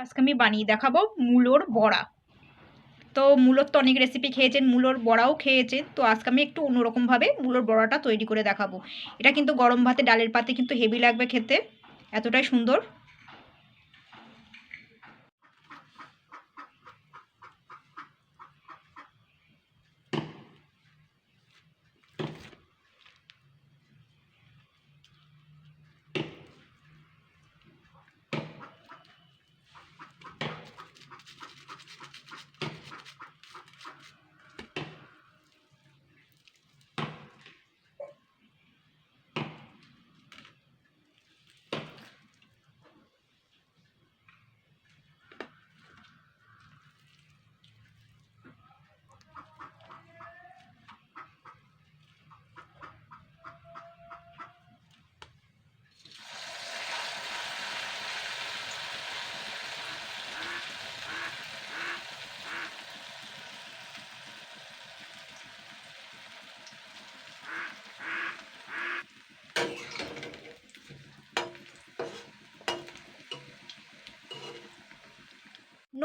আজকে আমি বানিয়ে দেখাবো মূলোর বড়া। তো মূলোর তো অনেক রেসিপি খেয়েছেন, মূলোর বড়াও খেয়েছেন তো আজকে আমি একটু অন্যরকমভাবে মূলোর বড়াটা তৈরি করে দেখাবো। এটা কিন্তু গরম ভাতে, ডালের পাতে কিন্তু হেভি লাগবে খেতে। এতটাই সুন্দর।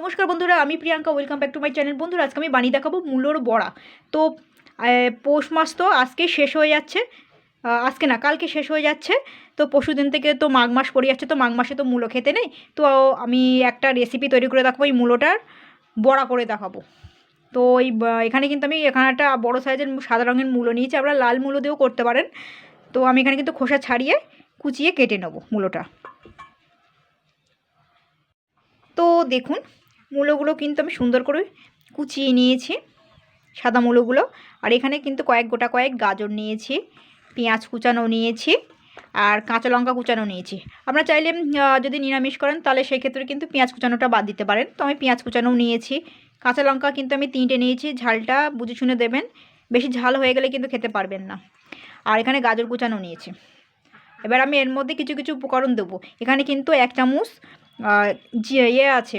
নমস্কার বন্ধুরা, আমি Priyanka welcome back to my channel বন্ধুরা, আজকে আমি বানিয়ে দেখাবো মূলোর বড়া। তো পৌষ মাস তো আজকে শেষ হয়ে যাচ্ছে। আজকে না, কালকে শেষ হয়ে যাচ্ছে। তো, পরশু দিন থেকে তো মাঘ মাস পড়ে যাচ্ছে, তো মাঘ মাসে তো মূলো খেতে নেই। তো, আমি একটা রেসিপি তৈরি করে দেখাবো, এই মূলোটার বড়া করে দেখাবো। তো, এই এখানে কিন্তু আমি এখানে একটা বড়ো সাইজের সাদা রঙের মূলো নিয়েছি, আপনারা লাল মূলো দিয়েও করতে পারেন। তো, আমি এখানে কিন্তু খোসা ছাড়িয়ে কুচিয়ে কেটে নেব মূলোটা। তো, দেখুন মূলোগুলো কিন্তু আমি সুন্দর করে কুচিয়ে নিয়েছি, সাদা মূলোগুলো। আর এখানে কিন্তু কয়েক গোটা কয়েক গাজর নিয়েছি, পেঁয়াজ কুচানো নিয়েছি, আর কাঁচা লঙ্কা কুচানো নিয়েছি। আপনারা চাইলে যদি নিরামিষ করেন, তাহলে সেক্ষেত্রে কিন্তু পেঁয়াজ কুচানোটা বাদ দিতে পারেন। তো আমি পেঁয়াজ কুচানোও নিয়েছি। কাঁচা লঙ্কা কিন্তু আমি তিনটে নিয়েছি, ঝালটা বুঝে শুনে দেবেন। বেশি ঝাল হয়ে গেলে কিন্তু খেতে পারবেন না। আর এখানে গাজর কুচানো নিয়েছি। এবার আমি এর মধ্যে কিছু কিছু উপকরণ দেবো। এখানে কিন্তু এক চামচ ইয়ে আছে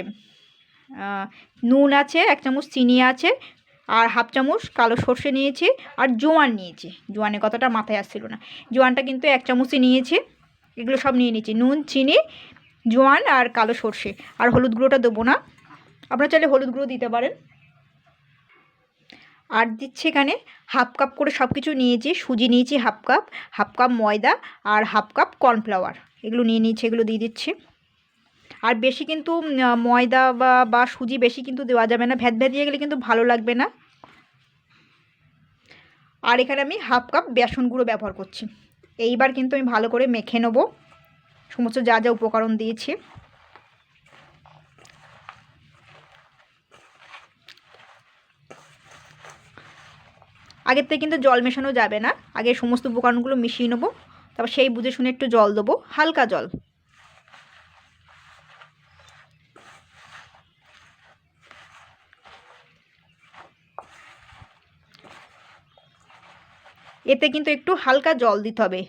নুন আছে, এক চামচ চিনি আছে, আর হাফ চামচ কালো সর্ষে নিয়েছি, আর জোয়ান নিয়েছি। জোয়ানের কথাটা মাথায় আসছিল না। জোয়ানটা কিন্তু এক চামচই নিয়েছি। এগুলো সব নিয়ে নিয়েছি। নুন, চিনি, জোয়ান আর কালো সর্ষে। আর হলুদ গুঁড়োটা দেবো না। আপনারা চাইলে হলুদ গুঁড়ো দিতে পারেন। আর দিচ্ছি এখানে হাফ কাপ করে সব কিছু নিয়েছি। সুজি নিয়েছি হাফ কাপ হাফ কাপ ময়দা, আর হাফ কাপ কর্নফ্লাওয়ার। এগুলো নিয়ে নিয়েছি, এগুলো দিয়ে দিচ্ছি। আর বেশি কিন্তু ময়দা বা বা সুজি বেশি কিন্তু দেওয়া যাবে না। ভ্যাত ভ্যাতিয়ে গেলে কিন্তু ভালো লাগবে না। আর এখানে আমি হাফ কাপ বেসন গুঁড়ো ব্যবহার করছি। এইবার কিন্তু আমি ভালো করে মেখে নেব। সমস্ত যা যা উপকরণ দিয়েছি। আগের থেকে কিন্তু জল মেশানো যাবে না। আগে সমস্ত উপকরণগুলো মিশিয়ে নেব। তারপর সেই বুঝে শুনে একটু জল দেবো। হালকা জল। এতে কিন্তু একটু হালকা জল দিতে হবে।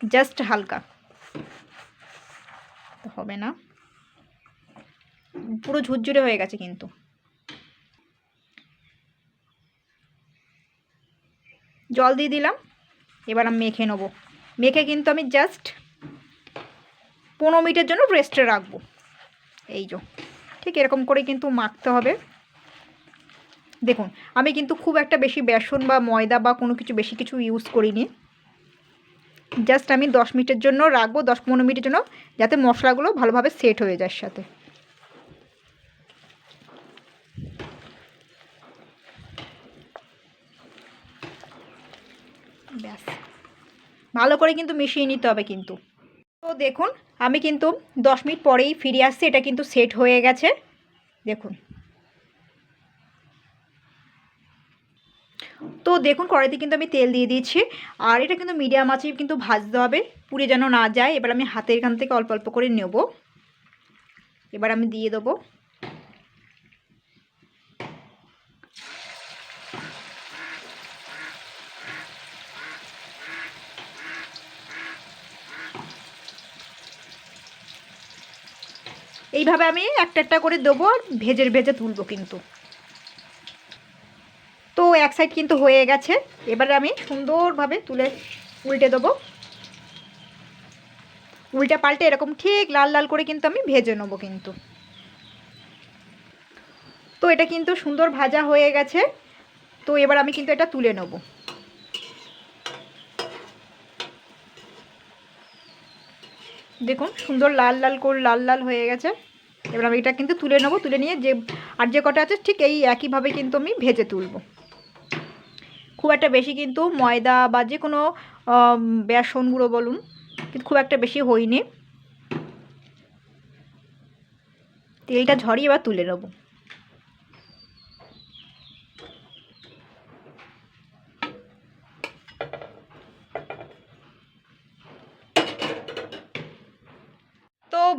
জাস্ট হালকা। হবে না। পুরো ঝুরঝুরে হয়ে গেছে কিন্তু। জল দিয়ে দিলাম। এবার আমি মেখে নেব। মেখে কিন্তু আমি জাস্ট পনেরো মিনিটের জন্য রেস্টে রাখব। এই যো, ঠিক এরকম করে কিন্তু মাখতে হবে। দেখুন, আমি কিন্তু খুব একটা বেশি বেসন বা ময়দা বা কোনো কিছু বেশি কিছু ইউজ করিনি। জাস্ট আমি দশ মিনিটের জন্য রাখব, দশ পনেরো মিনিটের জন্য যাতে মশলাগুলো ভালোভাবে সেট হয়ে যায় সাথে। ব্যাস। ভালো করে কিন্তু মিশিয়ে নিতে হবে কিন্তু। তো দেখুন, আমি কিন্তু দশ মিনিট পরেই ফিরে আসছি, এটা কিন্তু সেট হয়ে গেছে। দেখুন। তো দেখুন, কড়াইতে কিন্তু আমি তেল দিয়ে দিয়েছি। আর এটা কিন্তু মিডিয়াম আছে কিন্তু ভাজতে হবে, পুড়ে যেন না যায়। এবার আমি হাতের এখান থেকে অল্প অল্প করে নেব। এবার আমি দিয়ে দেবো। এইভাবে আমি একটা একটা করে দেবো আর ভেজের ভেজে তুলবো কিন্তু। এক সাইড কিন্তু হয়ে গেছে। এবারে আমি সুন্দরভাবে তুলে উল্টে দেবো। উল্টে পাল্টে এরকম ঠিক লাল লাল করে কিন্তু আমি ভেজে নেব কিন্তু। তো এটা কিন্তু সুন্দর ভাজা হয়ে গেছে। তো এবার আমি কিন্তু এটা তুলে নেব। দেখুন, সুন্দর লাল লাল করে লাল লাল হয়ে গেছে। এবার আমি এটা কিন্তু তুলে নেব, তুলে নিয়ে যে, আর যে কটা আছে ঠিক এই একইভাবে কিন্তু আমি ভেজে তুলব। খুব একটা বেশি কিন্তু ময়দা বা যে কোনো বেসন গুঁড়ো বলুন, কিন্তু খুব একটা বেশি হয়নি। তেলটা ঝরিয়ে এবার তুলে নেব।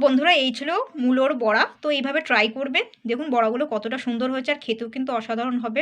বন্ধুরা, এই ছিল মূলোর বড়া। তো এইভাবে ট্রাই করবেন। দেখুন, বড়াগুলো কতটা সুন্দর হয়েছে আর খেতেও কিন্তু অসাধারণ হবে।